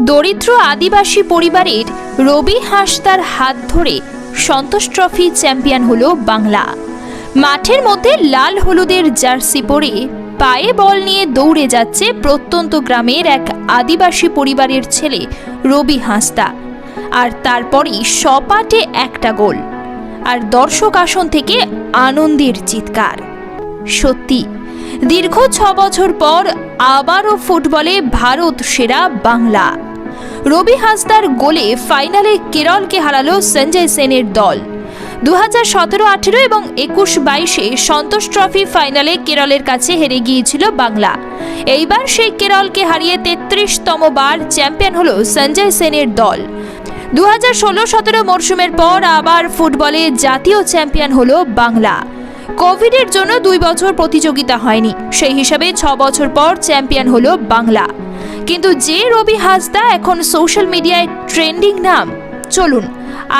দরিদ্র আদিবাসী পরিবারের রবি হাঁসদার হাত ধরে সন্তোষ ট্রফি চ্যাম্পিয়ন হল বাংলা। মাঠের মধ্যে লাল হলুদের জার্সি পরে পায়ে বল নিয়ে দৌড়ে যাচ্ছে প্রত্যন্ত গ্রামের এক আদিবাসী পরিবারের ছেলে রবি হাঁসদা। আর তারপরই সপাটে একটা গোল। আর দর্শক আসন থেকে আনন্দের চিৎকার। সত্যি, দীর্ঘ ছ বছর পর আবারও ফুটবলে ভারত সেরা বাংলা। রবি হাসদার গোলে ফাইনালে কেরলকে হারালো সঞ্জয় সেনের দল। দু হাজার সতেরো, আঠেরো এবং একুশ বাইশে সন্তোষ ট্রফি ফাইনালে কেরলের কাছে হেরে গিয়েছিল বাংলা। এইবার সেই কেরলকে হারিয়ে তেত্রিশতম বার চ্যাম্পিয়ন হল সঞ্জয় সেনের দল। দু হাজার ষোলো, সতেরো মরশুমের পর আবার ফুটবলে জাতীয় চ্যাম্পিয়ন হল বাংলা। কোভিডের জন্য দুই বছর প্রতিযোগিতা হয়নি, সেই হিসাবে ছ বছর পর চ্যাম্পিয়ন হল বাংলা। কিন্তু যে রবি হাসদা এখন সোশ্যাল মিডিয়ায় ট্রেন্ডিং নাম, চলুন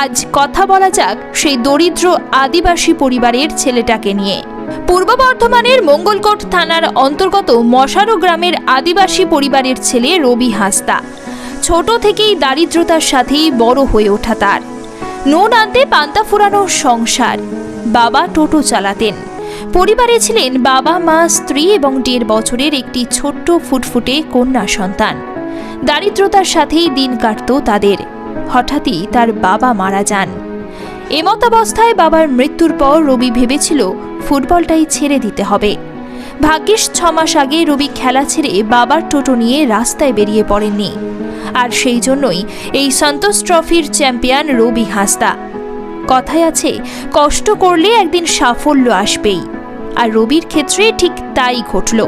আজ কথা বলা যাক সেই দরিদ্র আদিবাসী পরিবারের ছেলেটাকে নিয়ে। পূর্ব বর্ধমানের মঙ্গলকোট থানার অন্তর্গত মশারো গ্রামের আদিবাসী পরিবারের ছেলে রবি হাসদা। ছোট থেকেই দারিদ্রতার সাথেই বড় হয়ে ওঠা তার। নুন আনতে পান্তা ফুরানো সংসার, বাবা টোটো চালাতেন। পরিবারে ছিলেন বাবা, মা, স্ত্রী এবং দেড় বছরের একটি ছোট্ট ফুটফুটে কন্যা সন্তান। দারিদ্রতার সাথেই দিন কাটত তাদের। হঠাৎই তার বাবা মারা যান। এমতাবস্থায় বাবার মৃত্যুর পর রবি ভেবেছিল, ফুটবলটাই ছেড়ে দিতে হবে। ভাগ্যিস ছ মাস আগে রবি খেলা ছেড়ে বাবার টোটো নিয়ে রাস্তায় বেরিয়ে পড়েননি। আর সেই জন্যই এই সন্তোষ ট্রফির চ্যাম্পিয়ন রবি হাসদা। কথায় আছে, কষ্ট করলে একদিন সাফল্য আসবেই। আর রবির ক্ষেত্রে ঠিক তাই ঘটল।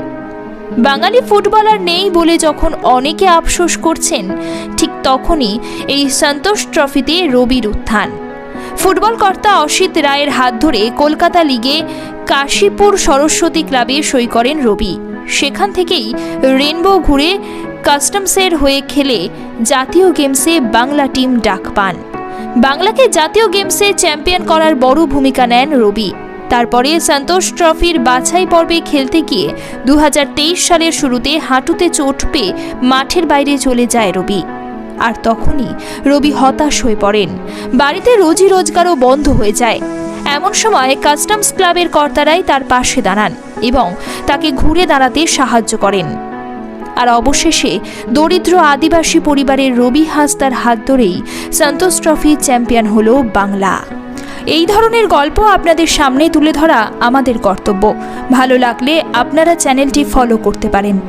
বাঙালি ফুটবলার নেই বলে যখন অনেকে আফসোস করছেন, ঠিক তখনই এই সন্তোষ ট্রফিতে রবির উত্থান। ফুটবল কর্তা অসিত রায়ের হাত ধরে কলকাতা লিগে কাশীপুর সরস্বতী ক্লাবে সই করেন রবি। সেখান থেকেই রেনবো ঘুরে কাস্টমসের হয়ে খেলে জাতীয় গেমসে বাংলা টিম ডাক পান। বাংলাকে জাতীয় গেমসে চ্যাম্পিয়ন করার বড় ভূমিকা নেন রবি। তারপরে সন্তোষ ট্রফির বাছাই পর্বে খেলতে গিয়ে দুহাজার তেইশ সালের শুরুতে হাঁটুতে চোট পেয়ে মাঠের বাইরে চলে যায় রবি। আর তখনই রবি হতাশ হয়ে পড়েন। বাড়িতে রোজি রোজগারও বন্ধ হয়ে যায়। এমন সময় কাস্টমস ক্লাবের কর্তারাই তার পাশে দাঁড়ান এবং তাকে ঘুরে দাঁড়াতে সাহায্য করেন। আর অবশেষে দরিদ্র আদিবাসী পরিবারের রবি হাসদার হাত ধরেই সন্তোষ ট্রফি চ্যাম্পিয়ন হল বাংলা। এই ধরনের গল্প আপনাদের সামনে তুলে ধরা আমাদের কর্তব্য। ভালো লাগলে আপনারা চ্যানেলটি ফলো করতে পারেন।